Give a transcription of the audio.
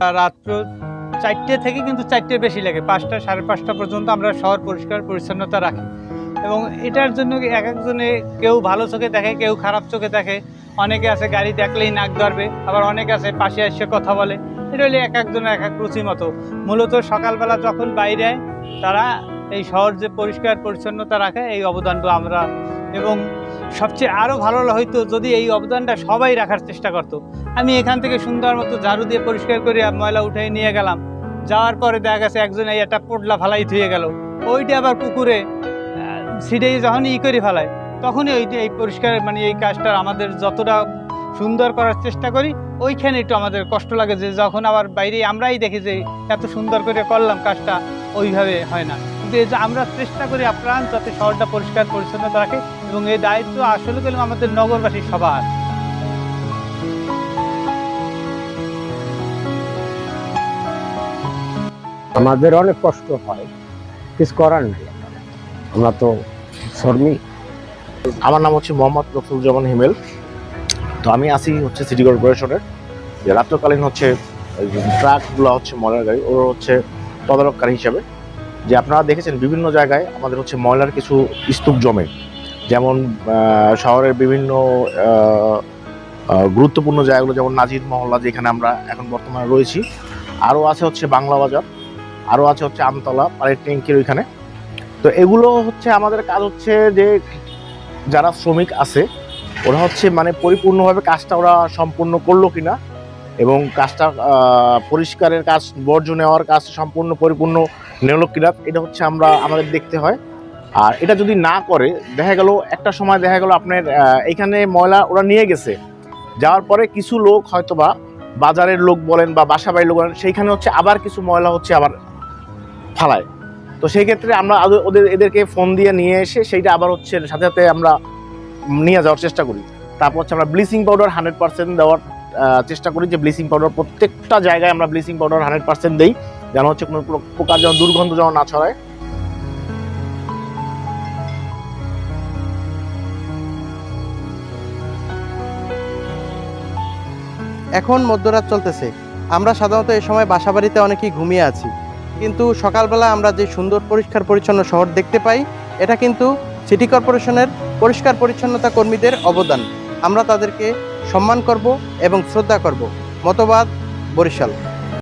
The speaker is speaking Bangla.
রাত্র চারটে থেকে কিন্তু চারটে বেশি লাগে। পাঁচটা, সাড়ে পাঁচটা পর্যন্ত আমরা শহর পরিষ্কার পরিচ্ছন্নতা রাখি। এবং এটার জন্য এক একজনে কেউ ভালো চোখে দেখে, কেউ খারাপ চোখে দেখে। অনেকে আছে গাড়ি দেখলেই নাক ধরবে, আবার অনেকে আছে পাশে এসে কথা বলে। এটা হলে এক একজনের এক এক রুচি মতো। মূলত সকালবেলা যখন বাইরে তারা এই শহর যে পরিষ্কার পরিচ্ছন্নতা রাখে, এই অবদানটা আমরা এবং সবচেয়ে আরও ভালো হয়তো যদি এই অবদানটা সবাই রাখার চেষ্টা করতো। আমি এখান থেকে সুন্দর মতো ঝাড়ু দিয়ে পরিষ্কার করে ময়লা উঠাই নিয়ে গেলাম। যাওয়ার পরে দেখা গেছে একজন এই একটা পোটলা ফালাই ধুয়ে গেল। ওইটা আবার পুকুরে সিডে যখন ই করে ফেলায়, তখনই ওই এই পরিষ্কার মানে এই কাজটা আমাদের যতটা সুন্দর করার চেষ্টা করি, ওইখানে একটু আমাদের কষ্ট লাগে যে যখন আবার বাইরে আমরাই দেখি যে এত সুন্দর করে করলাম কাজটা, ওইভাবে হয় না। কিন্তু আমরা চেষ্টা করি, আপ্রাণ যাতে শহরটা পরিষ্কার পরিচ্ছন্নতা রাখে এবং এই দায়িত্ব আসলে গেলে আমাদের নগরবাসী সবার। আমাদের অনেক কষ্ট হয় কিছু করার নেই। আমরা তো শ্রমিক। আমার নাম হচ্ছে মোহাম্মদ রফুজ্জামান হিমেল। তো আমি আসি হচ্ছে সিটি কর্পোরেশনের। যে রাত্রকালীন হচ্ছে ওই ট্রাকগুলো হচ্ছে ময়লার গাড়ি ওর হচ্ছে তদারককারী হিসাবে। যে আপনারা দেখেছেন বিভিন্ন জায়গায় আমাদের হচ্ছে ময়লার কিছু স্তূপ জমে। যেমন শহরের বিভিন্ন গুরুত্বপূর্ণ জায়গাগুলো যেমন নাজির মহল্লা, যেখানে আমরা এখন বর্তমানে রয়েছি। আরও আছে হচ্ছে বাংলা বাজার, আরও আছে হচ্ছে আমতলা, পাড়ের ট্যাঙ্কির ওইখানে। তো এগুলো হচ্ছে আমাদের কাজ হচ্ছে যে, যারা শ্রমিক আছে, ওরা হচ্ছে মানে পরিপূর্ণভাবে কাজটা ওরা সম্পূর্ণ করল কি না এবং কাজটা পরিষ্কারের কাজ, বর্জ্য নেওয়ার কাজ সম্পূর্ণ পরিপূর্ণ নিল কিনা, এটা হচ্ছে আমরা, আমাদের দেখতে হয়। আর এটা যদি না করে, দেখা গেল, একটা সময় দেখা গেল আপনার এখানে ময়লা ওরা নিয়ে গেছে। যাওয়ার পরে কিছু লোক হয়তো বা বাজারের লোক বলেন বা বাসা বাড়ির লোক বলেন, সেইখানে হচ্ছে আবার কিছু ময়লা হচ্ছে আবার ফালায়। তো সেই ক্ষেত্রে আমরা ওদের, এদেরকে ফোন দিয়ে নিয়ে এসে সেইটা আবার হচ্ছে সাথে সাথে আমরা নিয়ে যাওয়ার চেষ্টা করি। তারপর হচ্ছে আমরা ব্লিচিং পাউডার হান্ড্রেড পার্সেন্ট দেওয়ার চেষ্টা করি যে ব্লিচিং পাউডার প্রত্যেকটা জায়গায় আমরা ব্লিচিং পাউডার হান্ড্রেড পার্সেন্ট দিই, যেন হচ্ছে কোনো প্র- প্রকার যেন দুর্গন্ধ যেন না ছড়ায়। এখন মধ্যরাত চলতেছে। আমরা সাধারণত এই সময় বাসাবাড়িতে অনেকেই ঘুমিয়ে আছি। কিন্তু সকালবেলা আমরা যে সুন্দর পরিষ্কার পরিচ্ছন্ন শহর দেখতে পাই, এটা কিন্তু সিটি কর্পোরেশনের পরিষ্কার পরিচ্ছন্নতা কর্মীদের অবদান। আমরা তাদেরকে সম্মান করব এবং শ্রদ্ধা করব। মতবাদ, বরিশাল।